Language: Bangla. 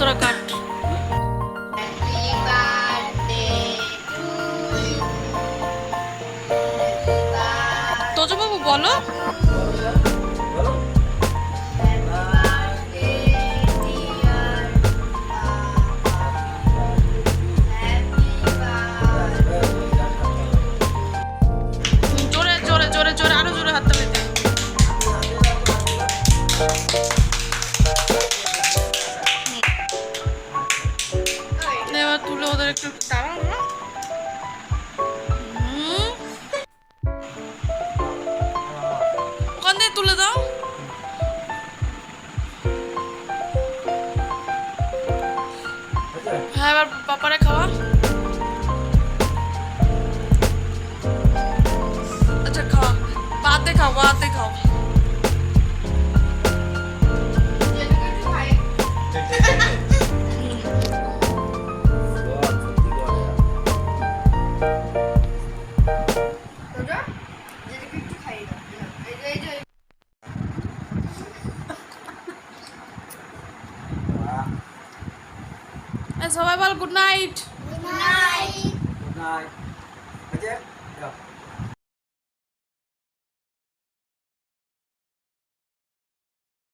তোরা cut Happy birthday to you. Happy birthday. Tojo বাবু বলো ওদের একটু দাঁড়াও না ওখান দিয়ে তুলে দাও? হ্যাঁ এবার পাপারে খাওয়া। আচ্ছা খাওয়া। বাদে খাও বাদে খাও। সবাই বল good night Good night. Good night. Aja, go.